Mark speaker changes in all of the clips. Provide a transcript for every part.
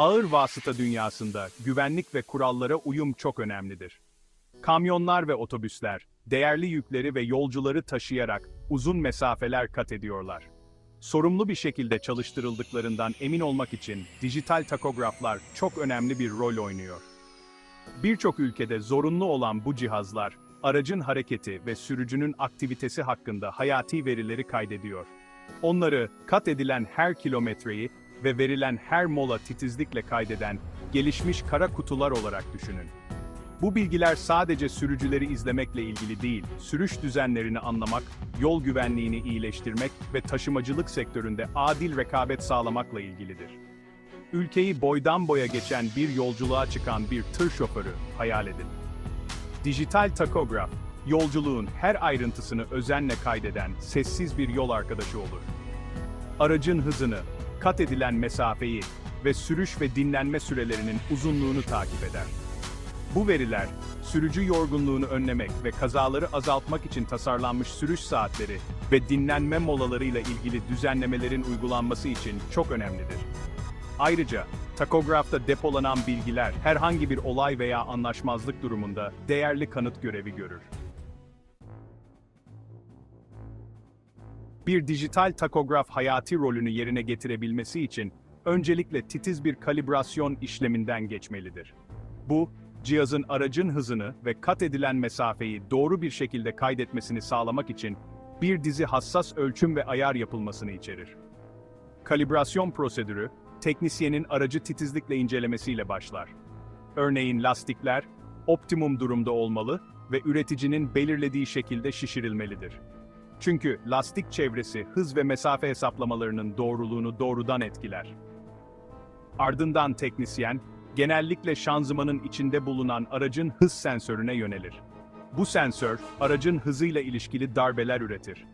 Speaker 1: Ağır vasıta dünyasında güvenlik ve kurallara uyum çok önemlidir. Kamyonlar ve otobüsler, değerli yükleri ve yolcuları taşıyarak uzun mesafeler kat ediyorlar. Sorumlu bir şekilde çalıştırıldıklarından emin olmak için dijital takograflar çok önemli bir rol oynuyor. Birçok ülkede zorunlu olan bu cihazlar, aracın hareketi ve sürücünün aktivitesi hakkında hayati verileri kaydediyor. Onları kat edilen her kilometreyi ve verilen her mola titizlikle kaydeden gelişmiş kara kutular olarak düşünün. Bu bilgiler sadece sürücüleri izlemekle ilgili değil, sürüş düzenlerini anlamak, yol güvenliğini iyileştirmek ve taşımacılık sektöründe adil rekabet sağlamakla ilgilidir. Ülkeyi boydan boya geçen bir yolculuğa çıkan bir tır şoförü hayal edin. Dijital takograf, yolculuğun her ayrıntısını özenle kaydeden sessiz bir yol arkadaşı olur. Aracın hızını, kat edilen mesafeyi ve sürüş ve dinlenme sürelerinin uzunluğunu takip eder. Bu veriler, sürücü yorgunluğunu önlemek ve kazaları azaltmak için tasarlanmış sürüş saatleri ve dinlenme molalarıyla ilgili düzenlemelerin uygulanması için çok önemlidir. Ayrıca, takografta depolanan bilgiler herhangi bir olay veya anlaşmazlık durumunda değerli kanıt görevi görür. Bir dijital takograf hayati rolünü yerine getirebilmesi için öncelikle titiz bir kalibrasyon işleminden geçmelidir. Bu, cihazın aracın hızını ve kat edilen mesafeyi doğru bir şekilde kaydetmesini sağlamak için bir dizi hassas ölçüm ve ayar yapılmasını içerir. Kalibrasyon prosedürü, teknisyenin aracı titizlikle incelemesiyle başlar. Örneğin lastikler, optimum durumda olmalı ve üreticinin belirlediği şekilde şişirilmelidir. Çünkü lastik çevresi hız ve mesafe hesaplamalarının doğruluğunu doğrudan etkiler. Ardından teknisyen, genellikle şanzımanın içinde bulunan aracın hız sensörüne yönelir. Bu sensör, aracın hızıyla ilişkili darbeler üretir.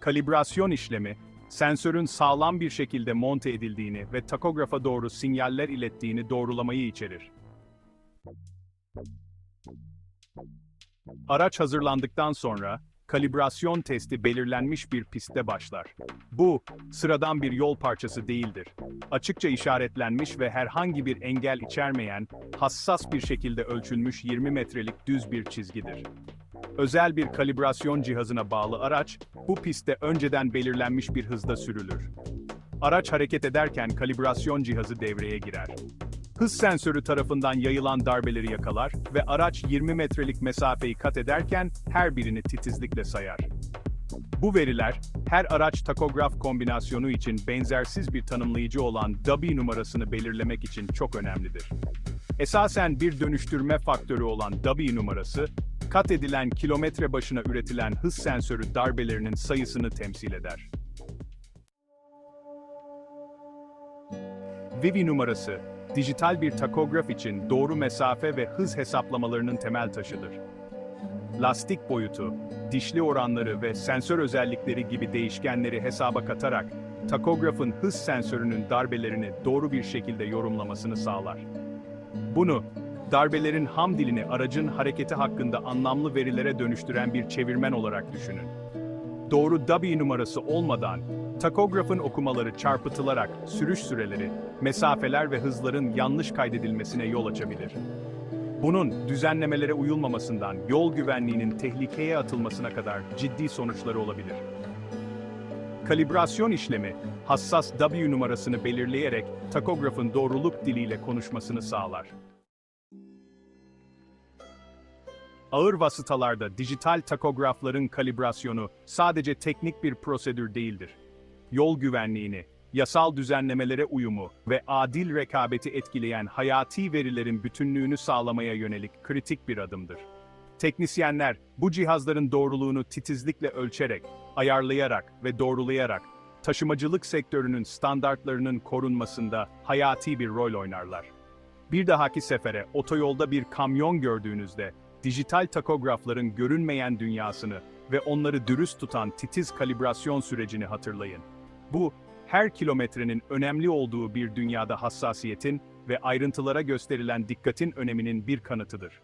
Speaker 1: Kalibrasyon işlemi, sensörün sağlam bir şekilde monte edildiğini ve takografa doğru sinyaller ilettiğini doğrulamayı içerir. Araç hazırlandıktan sonra, kalibrasyon testi belirlenmiş bir pistte başlar. Bu, sıradan bir yol parçası değildir. Açıkça işaretlenmiş ve herhangi bir engel içermeyen, hassas bir şekilde ölçülmüş 20 metrelik düz bir çizgidir. Özel bir kalibrasyon cihazına bağlı araç, bu pistte önceden belirlenmiş bir hızda sürülür. Araç hareket ederken kalibrasyon cihazı devreye girer. Hız sensörü tarafından yayılan darbeleri yakalar ve araç 20 metrelik mesafeyi kat ederken her birini titizlikle sayar. Bu veriler, her araç takograf kombinasyonu için benzersiz bir tanımlayıcı olan W numarasını belirlemek için çok önemlidir. Esasen bir dönüştürme faktörü olan W numarası, kat edilen kilometre başına üretilen hız sensörü darbelerinin sayısını temsil eder. Vivi numarası, dijital bir takograf için doğru mesafe ve hız hesaplamalarının temel taşıdır. Lastik boyutu, dişli oranları ve sensör özellikleri gibi değişkenleri hesaba katarak, takografın hız sensörünün darbelerini doğru bir şekilde yorumlamasını sağlar. Bunu, darbelerin ham dilini aracın hareketi hakkında anlamlı verilere dönüştüren bir çevirmen olarak düşünün. Doğru W numarası olmadan, takografın okumaları çarpıtılarak sürüş süreleri, mesafeler ve hızların yanlış kaydedilmesine yol açabilir. Bunun düzenlemelere uyulmamasından yol güvenliğinin tehlikeye atılmasına kadar ciddi sonuçları olabilir. Kalibrasyon işlemi, hassas W numarasını belirleyerek takografın doğruluk diliyle konuşmasını sağlar. Ağır vasıtalarda dijital takografların kalibrasyonu sadece teknik bir prosedür değildir. Yol güvenliğini, yasal düzenlemelere uyumu ve adil rekabeti etkileyen hayati verilerin bütünlüğünü sağlamaya yönelik kritik bir adımdır. Teknisyenler, bu cihazların doğruluğunu titizlikle ölçerek, ayarlayarak ve doğrulayarak, taşımacılık sektörünün standartlarının korunmasında hayati bir rol oynarlar. Bir dahaki sefere otoyolda bir kamyon gördüğünüzde, dijital takografların görünmeyen dünyasını ve onları dürüst tutan titiz kalibrasyon sürecini hatırlayın. Bu, her kilometrenin önemli olduğu bir dünyada hassasiyetin ve ayrıntılara gösterilen dikkatin öneminin bir kanıtıdır.